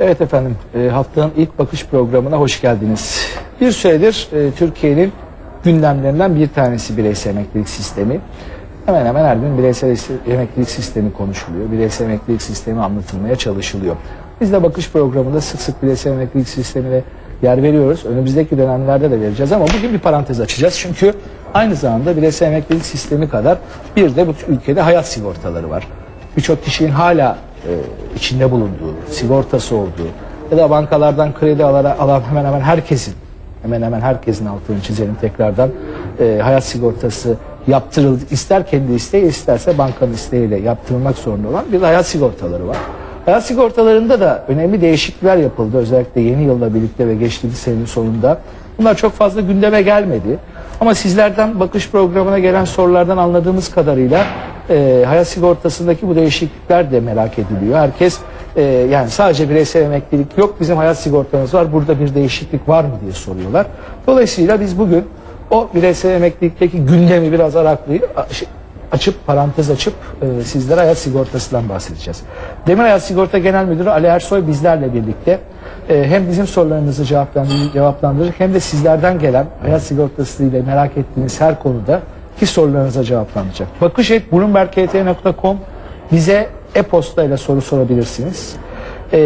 Evet efendim, e, haftanın ilk bakış programına hoş geldiniz. Bir süredir e, Türkiye'nin gündemlerinden bir tanesi bireysel emeklilik sistemi. Hemen hemen her gün bireysel emeklilik sistemi konuşuluyor. Bireysel emeklilik sistemi anlatılmaya çalışılıyor. Biz de bakış programında sık sık bireysel emeklilik sistemine yer veriyoruz. Önümüzdeki dönemlerde de vereceğiz ama bugün bir parantez açacağız. Çünkü aynı zamanda bireysel emeklilik sistemi kadar bir de bu ülkede hayat sigortaları var. Birçok kişinin hala içinde bulunduğu, sigortası olduğu ya da bankalardan kredi alan, alan hemen hemen herkesin hemen hemen herkesin altını çizelim tekrardan e, hayat sigortası yaptırıldı. İster kendi isteği isterse bankanın isteğiyle yaptırılmak zorunda olan bir hayat sigortaları var. Hayat sigortalarında da önemli değişiklikler yapıldı. Özellikle yeni yılla birlikte ve geçtiğimiz senenin sonunda. Bunlar çok fazla gündeme gelmedi. Ama sizlerden bakış programına gelen sorulardan anladığımız kadarıyla e, hayat sigortasındaki bu değişiklikler de merak ediliyor. Herkes e, yani sadece bireysel emeklilik yok bizim hayat sigortamız var burada bir değişiklik var mı diye soruyorlar. Dolayısıyla biz bugün o bireysel emeklilikteki gündemi biraz araklayıp açıp parantez açıp e, sizlere hayat sigortasından bahsedeceğiz. Demir Hayat Sigorta Genel Müdürü Ali Ersoy bizlerle birlikte e, hem bizim sorularımızı cevaplandıracak, cevaplandıracak hem de sizlerden gelen hayat sigortası ile merak ettiğiniz her konuda ki sorularınıza cevaplanacak. Bakış et bloomberg.kt.com bize e-posta ile soru sorabilirsiniz. E,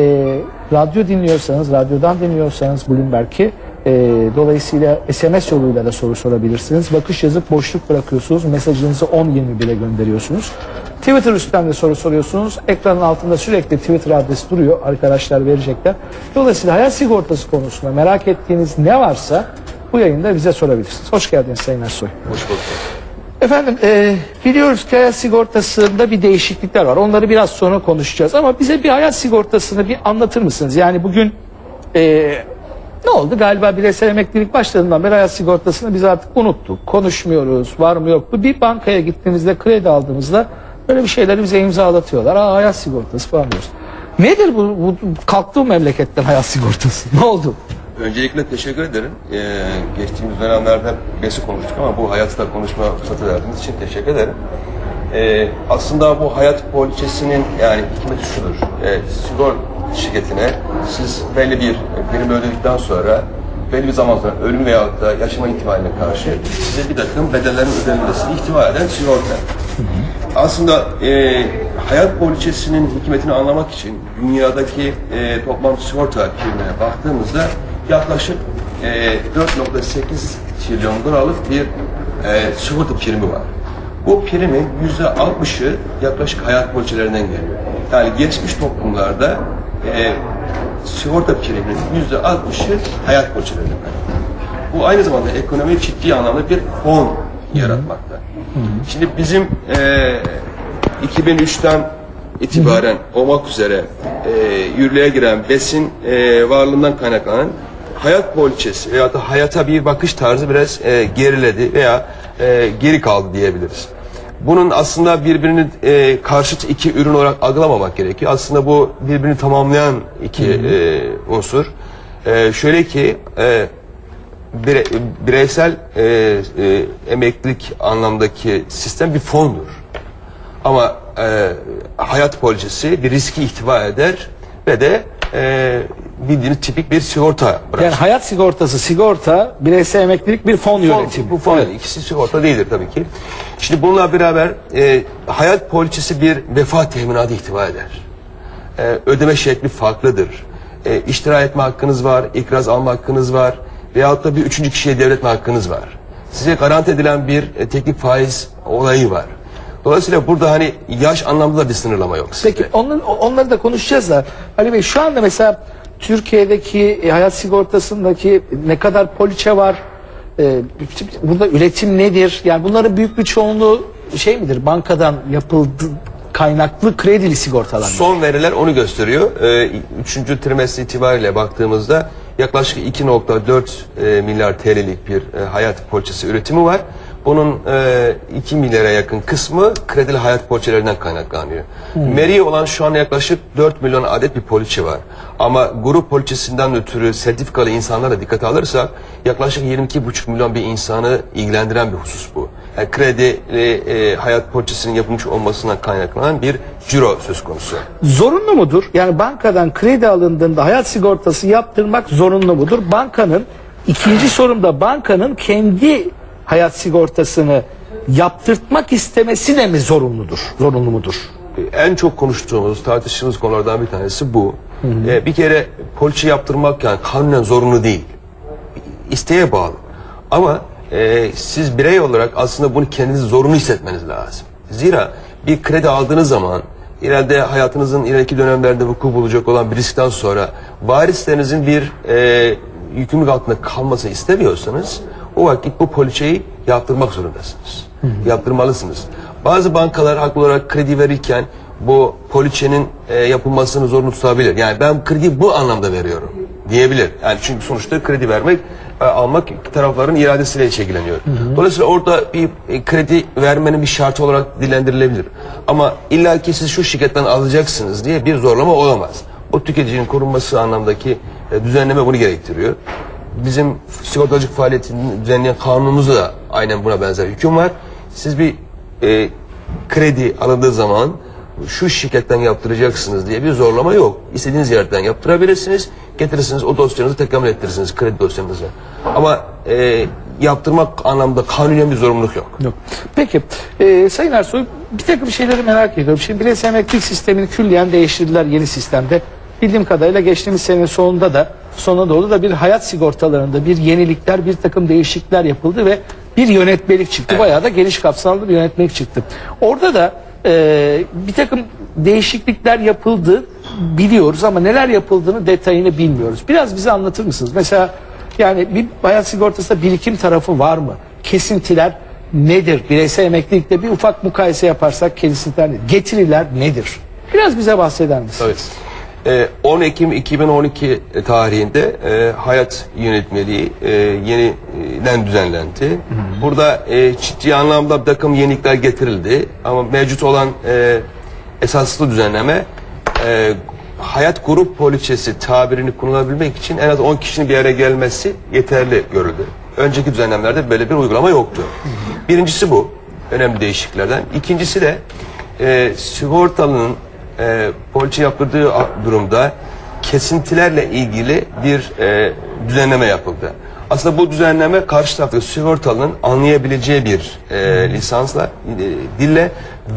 radyo dinliyorsanız, radyodan dinliyorsanız Bloomberg'i e, dolayısıyla SMS yoluyla da soru sorabilirsiniz. Bakış yazıp boşluk bırakıyorsunuz. Mesajınızı 10-21'e gönderiyorsunuz. Twitter üstten de soru soruyorsunuz. Ekranın altında sürekli Twitter adresi duruyor. Arkadaşlar verecekler. Dolayısıyla hayat sigortası konusunda merak ettiğiniz ne varsa bu yayında bize sorabilirsiniz. Hoş geldiniz Sayın Ersoy. Hoş bulduk. Efendim e, biliyoruz ki hayat sigortasında bir değişiklikler var. Onları biraz sonra konuşacağız. Ama bize bir hayat sigortasını bir anlatır mısınız? Yani bugün e, ne oldu? Galiba bireysel emeklilik başladığından beri hayat sigortasını biz artık unuttuk. Konuşmuyoruz. Var mı yok mu? Bir bankaya gittiğimizde kredi aldığımızda böyle bir şeyleri bize imzalatıyorlar. Aa hayat sigortası falan diyoruz. Nedir bu, bu kalktı memleketten hayat sigortası? Ne oldu? Öncelikle teşekkür ederim. Ee, geçtiğimiz dönemlerde besi konuştuk ama bu hayatta konuşma fırsatı verdiğiniz için teşekkür ederim. Ee, aslında bu hayat poliçesinin yani hikmeti şudur. Ee, sigor şirketine siz belli bir prim ödedikten sonra belli bir zaman sonra ölüm veyahut da yaşama ihtimaline karşı size bir takım bedellerin ödenilmesini ihtiva eden sigorta. Aslında e, hayat poliçesinin hikmetini anlamak için dünyadaki e, toplam sigorta primine baktığımızda yaklaşık e, 4.8 trilyon dolarlık bir e, sigorta primi var. Bu primin yüzde 60'ı yaklaşık hayat poliçelerinden geliyor. Yani geçmiş toplumlarda e, sigorta priminin yüzde 60'ı hayat poliçelerinden geliyor. Bu aynı zamanda ekonomiyi ciddi anlamda bir fon yaratmakta. Şimdi bizim e, 2003'ten itibaren olmak üzere e, yürürlüğe giren besin e, varlığından kaynaklanan hayat poliçesi veya da hayata bir bakış tarzı biraz e, geriledi veya e, geri kaldı diyebiliriz. Bunun aslında birbirini e, karşıt iki ürün olarak algılamamak gerekiyor. Aslında bu birbirini tamamlayan iki e, unsur. E, şöyle ki e, bire, bireysel e, e, emeklilik anlamdaki sistem bir fondur. Ama e, hayat poliçesi bir riski ihtiva eder ve de e, bildiğiniz tipik bir sigorta bırakır. Yani hayat sigortası, sigorta, bireysel emeklilik bir fon, yönetimi. Bu fon ikisi sigorta değildir tabii ki. Şimdi bununla beraber e, hayat poliçesi bir vefat teminatı ihtiva eder. E, ödeme şekli farklıdır. E, iştira etme hakkınız var, ikraz alma hakkınız var veyahut da bir üçüncü kişiye devretme hakkınız var. Size garanti edilen bir e, teknik faiz olayı var. Dolayısıyla burada hani yaş anlamında da bir sınırlama yok. sizde. Peki onları, onları da konuşacağız da Ali Bey şu anda mesela Türkiye'deki e, hayat sigortasındaki ne kadar poliçe var? E, burada üretim nedir? Yani bunların büyük bir çoğunluğu şey midir? Bankadan yapıldı kaynaklı kredili sigortalar? Son veriler onu gösteriyor. Ee, üçüncü trimester itibariyle baktığımızda yaklaşık 2.4 e, milyar TL'lik bir e, hayat poliçesi üretimi var. Bunun e, 2 milyara yakın kısmı kredili hayat poliçelerinden kaynaklanıyor. Meri olan şu an yaklaşık 4 milyon adet bir poliçe var. Ama grup poliçesinden ötürü sertifikalı insanlara dikkate alırsak yaklaşık 22,5 milyon bir insanı ilgilendiren bir husus bu. Yani kredili e, hayat poliçesinin yapılmış olmasından kaynaklanan bir ciro söz konusu. Zorunlu mudur? Yani bankadan kredi alındığında hayat sigortası yaptırmak zorunlu mudur? Bankanın ikinci sorum da bankanın kendi hayat sigortasını yaptırtmak istemesi de mi zorunludur? Zorunlu mudur? en çok konuştuğumuz, tartıştığımız konulardan bir tanesi bu. Ee, bir kere poliçe yaptırmak yani kanunen zorunlu değil. İsteğe bağlı. Ama e, siz birey olarak aslında bunu kendinizi zorunlu hissetmeniz lazım. Zira bir kredi aldığınız zaman ileride hayatınızın ileriki dönemlerde vuku bulacak olan bir riskten sonra varislerinizin bir e, yükümlülük altında kalmasını istemiyorsanız o vakit bu poliçeyi yaptırmak zorundasınız. Yaptırmalısınız. Bazı bankalar haklı olarak kredi verirken bu poliçenin e, yapılmasını zorunlu tutabilir. Yani ben kredi bu anlamda veriyorum diyebilir. Yani çünkü sonuçta kredi vermek e, almak tarafların iradesiyle ilgileniyor. Dolayısıyla orada bir e, kredi vermenin bir şartı olarak dilendirilebilir. Ama illa ki siz şu şirketten alacaksınız diye bir zorlama olamaz. O tüketicinin korunması anlamdaki e, düzenleme bunu gerektiriyor. Bizim sigortacılık faaliyetini düzenleyen kanunumuzda da aynen buna benzer hüküm var. Siz bir e, kredi alındığı zaman şu şirketten yaptıracaksınız diye bir zorlama yok. İstediğiniz yerden yaptırabilirsiniz. Getirirsiniz o dosyanızı tekamül ettirirsiniz kredi dosyanızı. Ama e, yaptırmak anlamda kanunen bir zorunluluk yok. Yok. Peki e, Sayın Ersoy bir takım şeyleri merak ediyorum. Şimdi bireysel emeklilik sistemini külliyen değiştirdiler yeni sistemde. Bildiğim kadarıyla geçtiğimiz senenin sonunda da sonuna doğru da bir hayat sigortalarında bir yenilikler, bir takım değişiklikler yapıldı ve bir yönetmelik çıktı. Bayağı da geniş kapsamlı bir yönetmelik çıktı. Orada da e, bir takım değişiklikler yapıldı biliyoruz ama neler yapıldığını detayını bilmiyoruz. Biraz bize anlatır mısınız? Mesela yani bir hayat sigortasında birikim tarafı var mı? Kesintiler nedir? Bireysel emeklilikte bir ufak mukayese yaparsak kesintiler nedir? Getiriler nedir? Biraz bize bahseder misiniz? Evet. Ee, 10 Ekim 2012 tarihinde e, hayat yönetmeliği e, yeniden düzenlendi. Burada e, ciddi anlamda bir takım yenilikler getirildi. Ama mevcut olan e, esaslı düzenleme e, hayat grup poliçesi tabirini kullanabilmek için en az 10 kişinin bir araya gelmesi yeterli görüldü. Önceki düzenlemelerde böyle bir uygulama yoktu. Birincisi bu. Önemli değişikliklerden. İkincisi de e, sigortalının e, poliçe yaptırdığı a- durumda kesintilerle ilgili bir e, düzenleme yapıldı. Aslında bu düzenleme karşı taraftaki sigortalının anlayabileceği bir e, lisansla, e, dille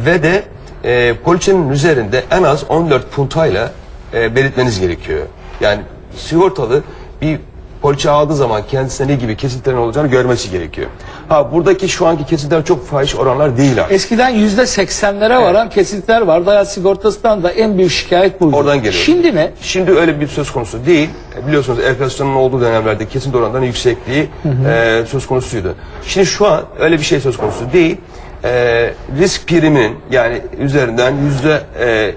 ve de e, poliçenin üzerinde en az 14 puntayla e, belirtmeniz gerekiyor. Yani sigortalı bir poliçe aldığı zaman kendisine ne gibi kesintilerin olacağını görmesi gerekiyor. Ha buradaki şu anki kesintiler çok fahiş oranlar değil artık. Eskiden yüzde seksenlere varan kesintiler vardı. Hayat sigortasından da en büyük şikayet buydu. Oradan geliyor. Şimdi ne? Şimdi öyle bir söz konusu değil. E, Biliyorsunuz enflasyonun olduğu dönemlerde kesin oranların yüksekliği e, söz konusuydu. Şimdi şu an öyle bir şey söz konusu değil. E, risk priminin yani üzerinden yüzde e,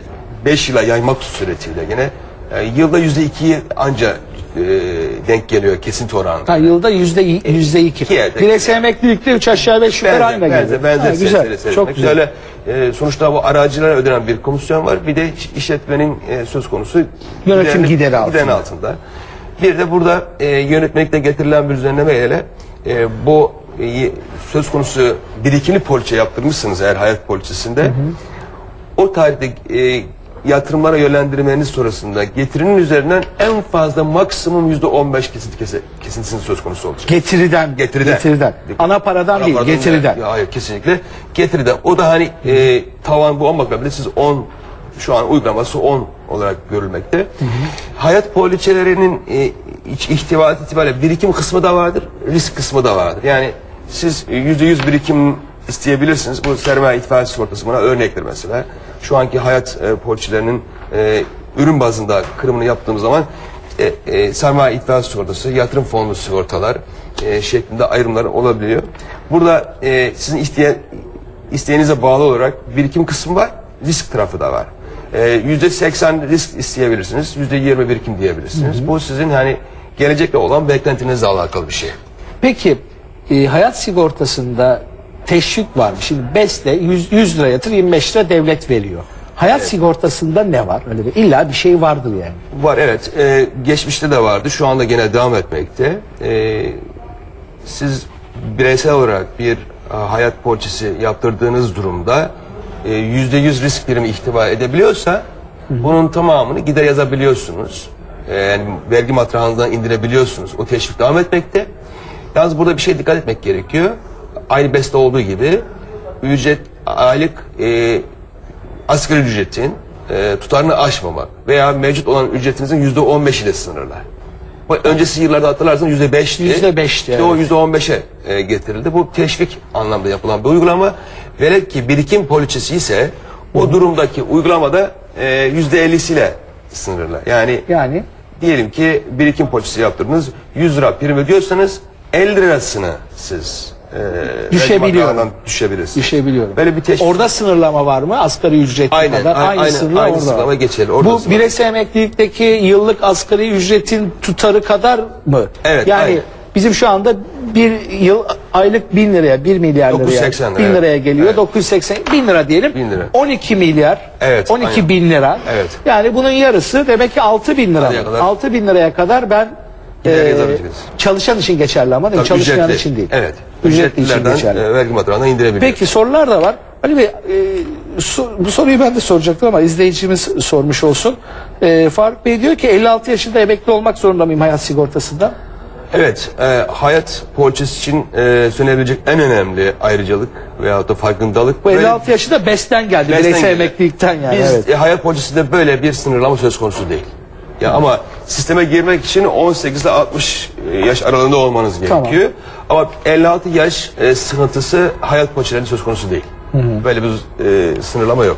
beş yıla yaymak suretiyle gene e, yılda yüzde ikiyi anca e, denk geliyor kesinti oranı. Ha, yılda yüzde yüzde iki. Bireysel emeklilikte üç aşağı beş yukarı aynı benzer, geliyor. benzer Ha, güzel. Çok güzel. Öyle, e, sonuçta bu aracılara ödenen bir komisyon var. Bir de işletmenin e, söz konusu Yönetim gideri altında. giderin altında. Bir de burada e, yönetmelikte getirilen bir düzenleme ile e, bu e, söz konusu birikimli poliçe yaptırmışsınız eğer hayat poliçesinde. O tarihte e, yatırımlara yönlendirmeniz sonrasında getirinin üzerinden en fazla maksimum yüzde on beş kesintisinin söz konusu olacak. Getiriden. Getiriden. Ana paradan değil, Rapordan getiriden. Ya, hayır kesinlikle getiriden. O da hani e, tavan bu olmakla bile siz 10 şu an uygulaması 10 olarak görülmekte. Hayat poliçelerinin e, iç ihtivat itibariyle birikim kısmı da vardır, risk kısmı da vardır. Yani siz e, yüzde yüz birikim isteyebilirsiniz. Bu sermaye itfaiye sigortası buna örnektir mesela. Şu anki hayat e, poliçelerinin e, ürün bazında kırımını yaptığımız zaman e, e, sermaye itfaiye sigortası, yatırım fonlu sigortalar e, şeklinde ayrımlar olabiliyor. Burada e, sizin isteye, isteğinize bağlı olarak birikim kısmı var, risk tarafı da var. E, Yüzde seksen risk isteyebilirsiniz, yüzde yirmi birikim diyebilirsiniz. Bu sizin hani gelecekle olan beklentinizle alakalı bir şey. Peki e, hayat sigortasında teşvik var. Şimdi BES'te 100, 100 lira yatır 25 lira devlet veriyor. Hayat sigortasında ne var? Öyle bir illa bir şey vardır yani. Var evet. Ee, geçmişte de vardı. Şu anda gene devam etmekte. Ee, siz bireysel olarak bir e, hayat poliçesi yaptırdığınız durumda e, yüzde yüz risk birimi ihtiva edebiliyorsa bunun tamamını gider yazabiliyorsunuz. Ee, yani vergi matrahınızdan indirebiliyorsunuz. O teşvik devam etmekte. Yalnız burada bir şey dikkat etmek gerekiyor. Aynı BES'te olduğu gibi ücret aylık e, asgari ücretin e, tutarını aşmamak veya mevcut olan ücretinizin yüzde on beş ile sınırlı. Bu öncesi yıllarda hatırlarsanız yüzde beşti. Yüzde beşti, İşte o yüzde on beşe e, getirildi. Bu teşvik anlamda yapılan bir uygulama. Velev ki birikim poliçesi ise o durumdaki uygulamada e, yüzde ellisiyle sınırlı. Yani Yani diyelim ki birikim poliçesi yaptırdınız 100 lira prim ödüyorsanız 50 lirasını siz e, Düşebiliyor. vergi matrahından düşebilirsiniz. düşebiliyorum. Böyle bir teşvik Orada sınırlama var mı? Asgari ücret Aynen, kadar. aynen, aynı aynen, sınırlama aynı orada. sınırlama geçerli, orada Bu sınırlama. bireysel emeklilikteki yıllık asgari ücretin tutarı kadar mı? Evet, Yani aynen. bizim şu anda bir yıl aylık bin liraya, bir milyar liraya, 980 lira, bin evet. liraya geliyor. Evet. 980, bin lira diyelim. Bin lira. 12 milyar, Evet, 12 aynen. bin lira. Evet. Yani bunun yarısı demek ki 6 bin lira. Kadar? 6 bin liraya kadar ben Yazabiliriz. çalışan için geçerli ama değil mi? Tabii çalışmayan ücretli. için değil. Evet. Ücretli için Ücretlilerden geçerli. e, vergi matrahından indirebiliyor. Peki sorular da var. Ali Bey e, so- bu soruyu ben de soracaktım ama izleyicimiz sormuş olsun. E, Faruk Bey diyor ki 56 yaşında emekli olmak zorunda mıyım hayat sigortasında? Evet, e, hayat poliçesi için e, söylenebilecek en önemli ayrıcalık veyahut da farkındalık. Bu böyle- 56 yaşında BES'ten geldi. Besten bireysel geliyor. emeklilikten yani. Biz evet. e, hayat poliçesinde böyle bir sınırlama söz konusu değil. Ya ama sisteme girmek için 18 ile 60 yaş aralığında olmanız gerekiyor. Ama 56 yaş e, sınırtısı hayat poliçelerinde söz konusu değil. Böyle bir e, sınırlama yok.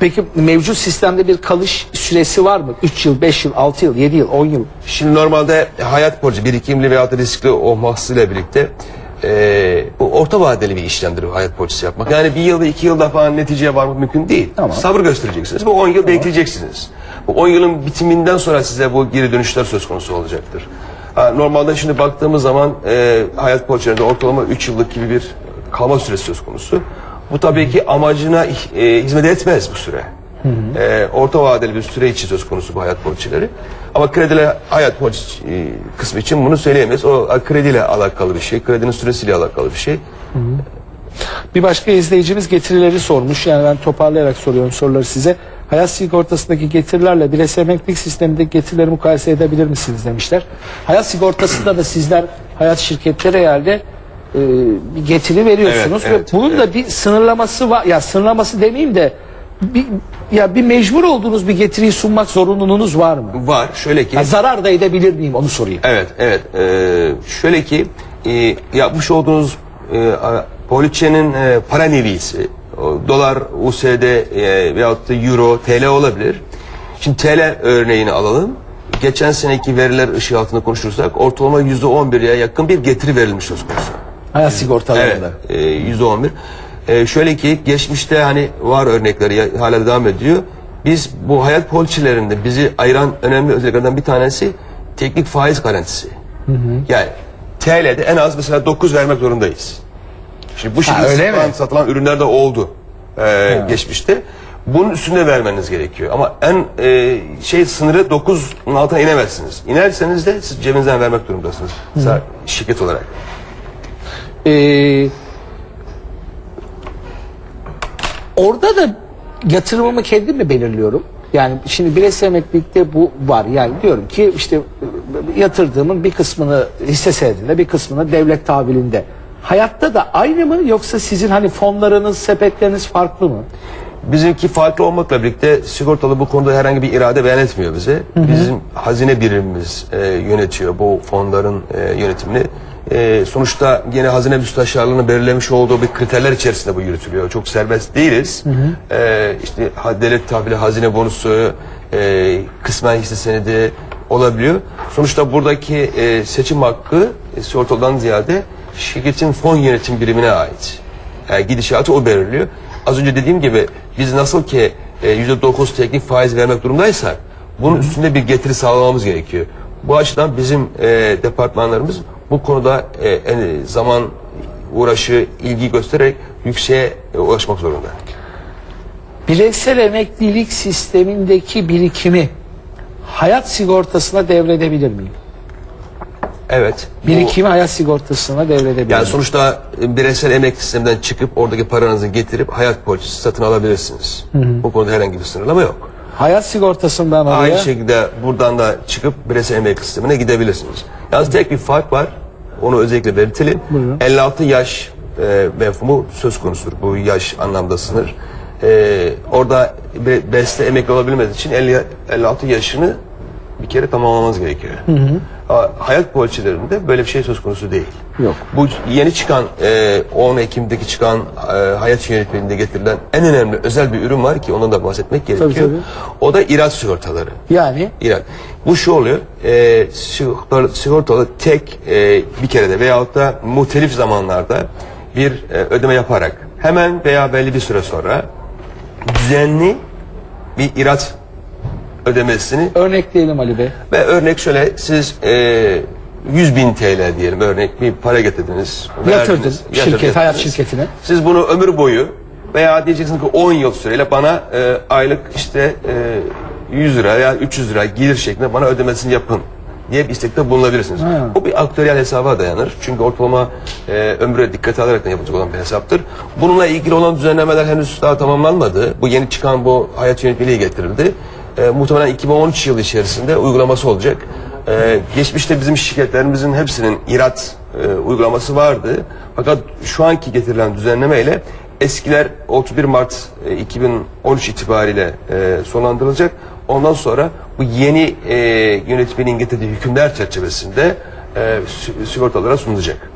Peki mevcut sistemde bir kalış süresi var mı? 3 yıl, 5 yıl, 6 yıl, 7 yıl, 10 yıl. Şimdi normalde hayat borcu birikimli veyahut da riskli olmasıyla birlikte eee, bu orta vadeli bir işlemdir bu hayat borcusu yapmak. Yani bir yılda iki yılda falan neticeye varmak mümkün değil. Tamam. Sabır göstereceksiniz. Bu 10 yıl bekleyeceksiniz. Bu 10 yılın bitiminden sonra size bu geri dönüşler söz konusu olacaktır. Ha, normalde şimdi baktığımız zaman eee hayat borçlarında ortalama 3 yıllık gibi bir kalma süresi söz konusu. Bu tabii ki amacına eee, hizmet etmez bu süre. Ee, orta vadeli bir süre için söz konusu bu hayat borçları. Ama kredili hayat borç e, kısmı için bunu söyleyemeyiz. O krediyle alakalı bir şey, kredinin süresiyle alakalı bir şey. Bir başka izleyicimiz getirileri sormuş. Yani ben toparlayarak soruyorum soruları size. Hayat sigortasındaki getirilerle bireysel emeklilik sistemindeki getirileri mukayese edebilir misiniz demişler. Hayat sigortasında da sizler hayat şirketleri herhalde e, bir getiri veriyorsunuz Evet, evet, ve bunun da bir sınırlaması var. Ya sınırlaması demeyeyim de bir, ya bir mecbur olduğunuz bir getiriyi sunmak zorunluluğunuz var mı? Var şöyle ki. Ya zarar da edebilir miyim onu sorayım. Evet, evet. Ee, şöyle ki e, yapmış olduğunuz e, poliçenin e, para nevisi, dolar, USD e, veyahut da euro, TL olabilir. Şimdi TL örneğini alalım. Geçen seneki veriler ışığı altında konuşursak ortalama yüzde on bir'e yakın bir getiri verilmiş söz konusu. Hayat Evet, sigortalarında. e, yüzde on bir. E, şöyle ki geçmişte hani var örnekleri ya- hala devam ediyor. Biz bu hayat poliçelerinde bizi ayıran önemli özelliklerden bir tanesi teknik faiz garantisi. Yani TL'de en az mesela 9 vermek zorundayız. Şimdi bu şekilde satılan, satılan ürünler de oldu e, geçmişte. Bunun üstünde vermeniz gerekiyor. Ama en e, şey sınırı 9'un altına inemezsiniz. İnerseniz de siz cebinizden vermek durumundasınız. Mesela şirket olarak. Ee, orada da yatırımımı kendim mi belirliyorum? Yani şimdi bireysel emeklilikte bu var. Yani diyorum ki işte e, yatırdığımın bir kısmını hisse senedinde bir kısmını devlet tahvilinde. Hayatta da aynı mı yoksa sizin hani fonlarınız, sepetleriniz farklı mı? Bizimki farklı olmakla birlikte sigortalı bu konuda herhangi bir irade beyan etmiyor bize. Bizim hazine birimimiz e, yönetiyor bu fonların e, yönetimini. E, sonuçta yine hazine müsteşarlığının belirlemiş olduğu bir kriterler içerisinde bu yürütülüyor. Çok serbest değiliz. E, işte devlet tahvili hazine bonusu, e, kısmen hisse senedi olabiliyor. Sonuçta buradaki e, seçim hakkı e, sigortalıdan ziyade şirketin fon yönetim birimine ait. Yani gidişatı o belirliyor. Az önce dediğim gibi biz nasıl ki e, yüzde dokuz teknik faiz vermek durumdaysak bunun üstünde bir getiri sağlamamız gerekiyor. Bu açıdan bizim e, departmanlarımız bu konuda e, en zaman uğraşı, ilgi göstererek yükseğe e, ulaşmak zorunda. Bireysel emeklilik sistemindeki birikimi hayat sigortasına devredebilir miyim? Evet. bu- Birikimi hayat sigortasına devredebilir Yani sonuçta e, bireysel emekli sisteminden çıkıp oradaki paranızı getirip hayat poliçesi satın alabilirsiniz. Bu konuda herhangi bir sınırlama yok. Hayat sigortasından oraya Aynı şekilde buradan da çıkıp bireysel emekli sistemine gidebilirsiniz. Yalnız tek bir fark var. Onu özellikle belirtelim. 56 yaş e, mefhumu söz konusudur. Bu yaş anlamda sınır. E, orada be, beste emekli olabilmeniz için 50, 56 yaşını bir kere tamamlamanız gerekiyor. Ha, Hayat poliçelerinde böyle bir şey söz konusu değil. Yok. Bu yeni çıkan e, 10 Ekim'deki çıkan e, hayat yönetmeliğinde getirilen en önemli özel bir ürün var ki ondan da bahsetmek gerekiyor. tabii. O da ilaç sigortaları. yani İran. Bu şu oluyor, e, sigortalı, sigortalı tek e, bir kerede veyahut da muhtelif zamanlarda bir e, ödeme yaparak hemen veya belli bir süre sonra düzenli bir irat ödemesini örnekleyelim Ali Bey. ve örnek şöyle siz e, 100 bin TL diyelim örnek bir para getirdiniz. Yatırdın verdiniz, şirket, yatırdınız. hayat şirketine. Siz bunu ömür boyu veya diyeceksiniz ki 10 yıl süreyle bana e, aylık işte e, 100 lira veya 300 lira gelir şeklinde bana ödemesini yapın diye bir istekte bulunabilirsiniz. Ha. Bu bir aktöriyel hesaba dayanır. Çünkü ortalama e, ömre dikkate alarak yapılacak olan bir hesaptır. Bununla ilgili olan düzenlemeler henüz daha tamamlanmadı. Bu yeni çıkan bu hayat yönetmeliği getirildi. E, muhtemelen 2013 yılı içerisinde uygulaması olacak. E, geçmişte bizim şirketlerimizin hepsinin irat e, uygulaması vardı. Fakat şu anki getirilen düzenlemeyle eskiler 31 Mart e, 2013 itibariyle e, sonlandırılacak. Ondan sonra bu yeni e, yönetmenin getirdiği hükümler çerçevesinde e, sigortalara sunulacak.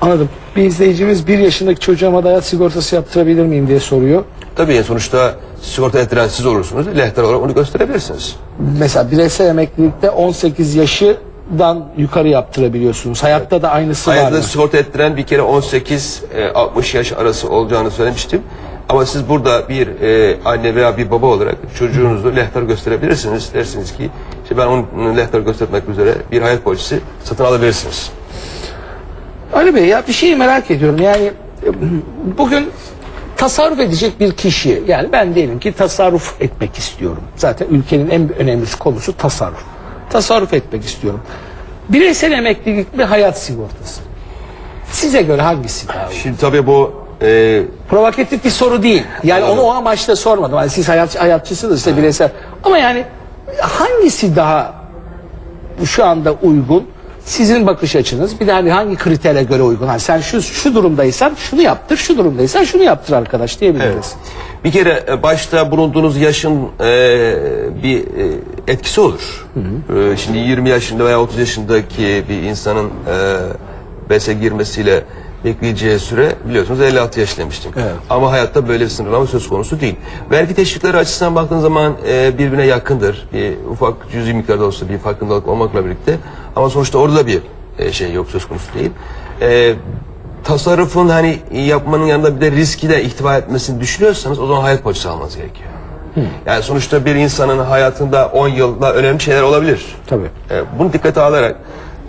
Anladım. Bir izleyicimiz bir yaşındaki çocuğuma hayat sigortası yaptırabilir miyim diye soruyor. Tabii yani sonuçta sigorta ettiren siz olursunuz. Lehter olarak onu gösterebilirsiniz. Mesela bireysel emeklilikte 18 yaşından yukarı yaptırabiliyorsunuz. Hayatta da aynısı var Hayatında mı? sigorta ettiren bir kere 18-60 yaş arası olacağını söylemiştim. Ama siz burada bir e, anne veya bir baba olarak çocuğunuzu lehter gösterebilirsiniz. Dersiniz ki işte ben onu lehter göstermek üzere bir hayat polisi satın alabilirsiniz. Ali Bey ya bir şeyi merak ediyorum. Yani e, bugün tasarruf edecek bir kişi yani ben diyelim ki tasarruf etmek istiyorum. Zaten ülkenin en önemli konusu tasarruf. Tasarruf etmek istiyorum. Bireysel emeklilik bir hayat sigortası. Size göre hangisi daha iyi? Şimdi tabii bu e, Provokatif bir soru değil. Yani onu o amaçla sormadım. Yani siz hayat, hayatçısınız işte bireysel. Ama yani hangisi daha şu anda uygun? Sizin bakış açınız bir de hani hangi kritere göre uygun? Hani sen şu şu durumdaysan şunu yaptır, şu durumdaysan şunu yaptır arkadaş diyebiliriz. Evet. Bir kere e, başta bulunduğunuz yaşın e, bir e, etkisi olur. E, şimdi 20 yaşında veya 30 yaşındaki bir insanın e, BES'e girmesiyle bekleyeceği süre biliyorsunuz 56 yaş demiştim. Evet. Ama hayatta böyle bir sınırlama söz konusu değil. Vergi teşvikleri açısından baktığın zaman e, birbirine yakındır. Bir ufak cüzi miktarda olsa bir farkındalık olmakla birlikte. Ama sonuçta orada da bir e, şey yok söz konusu değil. E, tasarrufun hani yapmanın yanında bir de riski de ihtiva etmesini düşünüyorsanız o zaman hayat poliçesi almanız gerekiyor. Yani sonuçta bir insanın hayatında 10 yılda önemli şeyler olabilir. Tabii. E, bunu dikkate alarak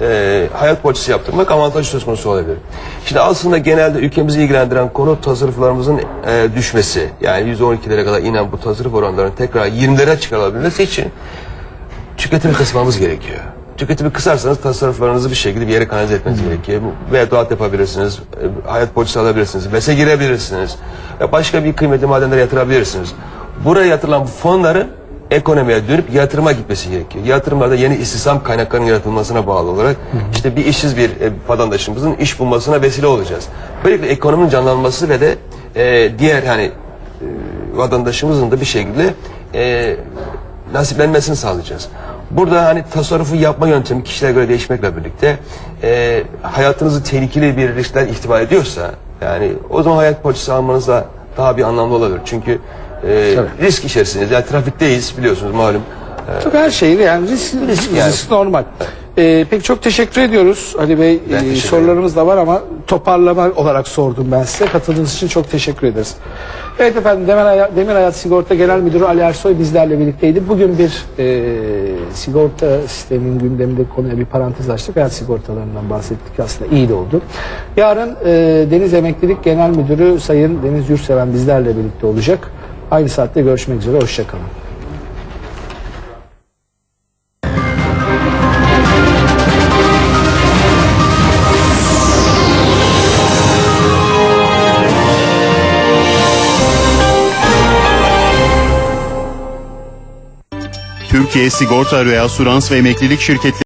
e, hayat poliçesi yaptırmak avantajlı söz konusu olabilir. Şimdi aslında genelde ülkemizi ilgilendiren konu tasarruflarımızın e, düşmesi. Yani %12'lere kadar inen bu tasarruf oranlarının tekrar 20'lere çıkarılabilmesi için tüketimi kısmamız gerekiyor. Tüketimi kısarsanız tasarruflarınızı bir şekilde bir yere kanalize etmeniz gerekiyor. Veya doğat yapabilirsiniz, e, hayat poliçesi alabilirsiniz, BES'e girebilirsiniz. Başka bir kıymetli madenlere yatırabilirsiniz. Buraya yatırılan bu fonların ekonomiye dönüp yatırıma gitmesi gerekiyor. Yatırımlarda yeni istihdam kaynaklarının yaratılmasına bağlı olarak işte bir işsiz bir e, vatandaşımızın iş bulmasına vesile olacağız. Böylelikle ekonominin canlanması ve de e, diğer hani e, vatandaşımızın da bir şekilde e, nasiplenmesini sağlayacağız. Burada hani tasarrufu yapma yöntemi kişilere göre değişmekle birlikte e, hayatınızı tehlikeli bir riskten ihtiva ediyorsa yani o zaman hayat poliçesi almanız da daha bir anlamlı olabilir. Çünkü e, Tabii. risk içerisindeyiz. Yani trafikteyiz biliyorsunuz malum. E, Tabii her şeyi yani risk, risk, yani. risk normal. Ee, peki çok teşekkür ediyoruz Ali Bey. Ben Ee, teşekkür sorularımız da var ama toparlama olarak sordum ben size. Katıldığınız için çok teşekkür ederiz. Evet efendim Demir, Hay- Demir Hayat Sigorta Genel Müdürü Ali Ersoy bizlerle birlikteydi. Bugün bir e, sigorta sisteminin gündeminde konuya bir parantez açtık. Hayat sigortalarından bahsettik aslında iyi de oldu. Yarın e, Deniz Emeklilik Genel Müdürü Sayın Deniz Yurtseven bizlerle birlikte olacak. Aynı saatte görüşmek üzere. Hoşçakalın. Türkiye Sigorta Reasürans ve Emeklilik Şirketleri